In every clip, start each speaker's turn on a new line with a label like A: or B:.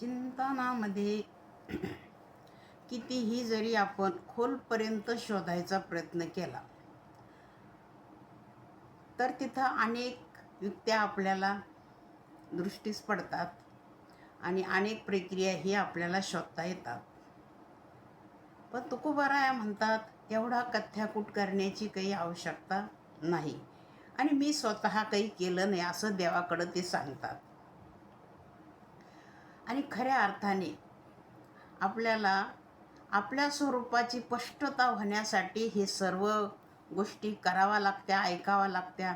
A: चिंतनामध्ये कितीही जरी आपण खोलपर्यंत शोधायचा प्रयत्न केला तर तिथं अनेक युक्त्या आपल्याला दृष्टीस पडतात आणि अनेक प्रक्रिया ही आपल्याला शोधता येतात. पण तुकोबाराया म्हणतात एवढा कथ्याकूट करण्याची काही आवश्यकता नाही आणि मी स्वतः काही केलं नाही असं देवाकडं ते सांगतात. आणि खऱ्या अर्थाने आपल्याला आपल्या स्वरूपाची स्पष्टता होण्यासाठी हे सर्व गोष्टी कराव्या लागत्या ऐकाव्या लागत्या.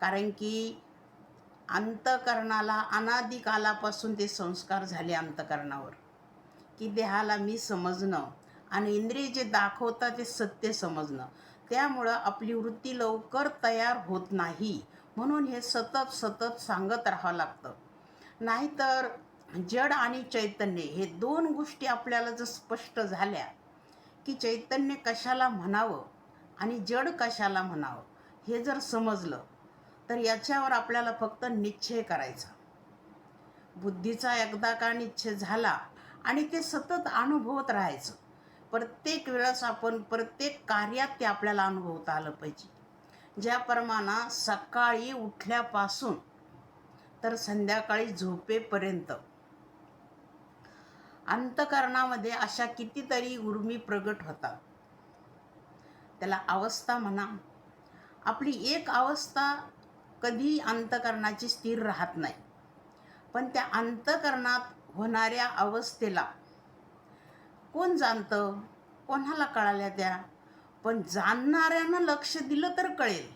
A: कारण की अंतकरणाला अनादिकालापासून ते संस्कार झाले अंतकरणावर. की देहाला मी समजणं आणि इंद्रिय जे दाखवतात ते सत्य समजणं. त्यामुळं आपली वृत्ती लवकर तयार होत नाही. म्हणून हे सतत सतत सांगत राहावं लागतं. नाहीतर जड आणि चैतन्य हे दोन गोष्टी आपल्याला जर स्पष्ट झाल्या की चैतन्य कशाला म्हणावं आणि जड कशाला म्हणावं हे जर समजलं तर याच्यावर आपल्याला फक्त निश्चय करायचा. बुद्धीचा एकदा का निश्चय झाला आणि ते सतत अनुभवत राहायचं. प्रत्येक वेळेस आपण प्रत्येक कार्यात ते आपल्याला अनुभवता आलं पाहिजे. ज्याप्रमाणे सकाळी उठल्यापासून तर संध्याकाळी झोपेपर्यंत अंतकरणामध्ये अशा कितीतरी उर्मी प्रगट होतात. त्याला अवस्था म्हणा. आपली एक अवस्था कधी अंतकरणाची स्थिर राहत नाही. पण त्या अंतकरणात होणाऱ्या अवस्थेला कोण जाणतं? कोणाला कळाल्या त्या? पण जाणणाऱ्यानं लक्ष दिलं तर कळेल.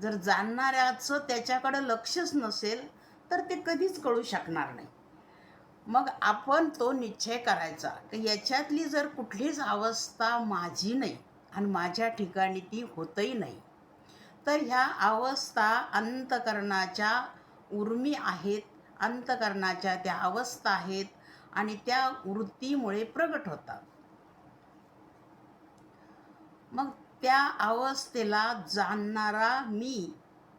A: जर जाणणाऱ्याचं त्याच्याकडं लक्षच नसेल तर ते कधीच कळू शकणार नाही. मग आपण तो निश्चय करायचा. की याच्यातली जर कुठलीच अवस्था माझी नाही आणि माझ्या ठिकाणी ती होतही नाही तर ह्या अवस्था अंतकरणाच्या उर्मी आहेत अंतकरणाच्या त्या अवस्था आहेत आणि त्या वृत्तीमुळे प्रगट होतात. मग त्या अवस्थेला जाणणारा मी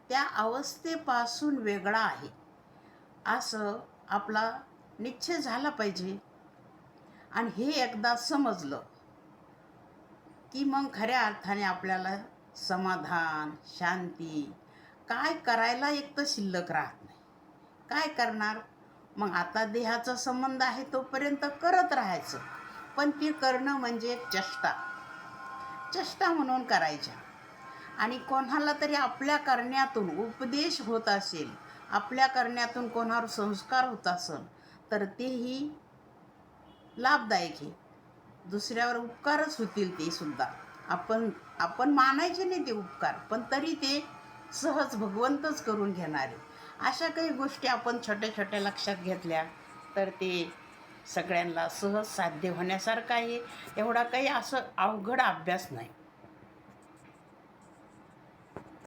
A: त्या अवस्थेपासून वेगळा आहे. असं आपला निश्चय झाला पाहिजे. आणि हे एकदा समजलं की मग खऱ्या अर्थाने आपल्याला समाधान शांती काय करायला एक तर शिल्लक राहत नाही. काय करणार? मग आता देहाचा संबंध आहे तोपर्यंत करत राहायचं. पण ते करणं म्हणजे एक चष्टा म्हणून करायच्या. आणि कोणाला तरी आपल्या करण्यातून उपदेश होत असेल आपल्या करण्यातून कोणावर संस्कार होत असेल तर तेही लाभदायक आहे. दुसऱ्यावर उपकारच होतील ते सुद्धा. आपण आपण मानायचे नाही ते उपकार पण तरी ते सहज भगवंतच करून घेणारे अशा काही गोष्टी आपण छोट्या छोट्या लक्षात घेतल्या तर ते सगळ्यांना सहज साध्य होण्यासारखं आहे. एवढा काही असं अवघड अभ्यास नाही.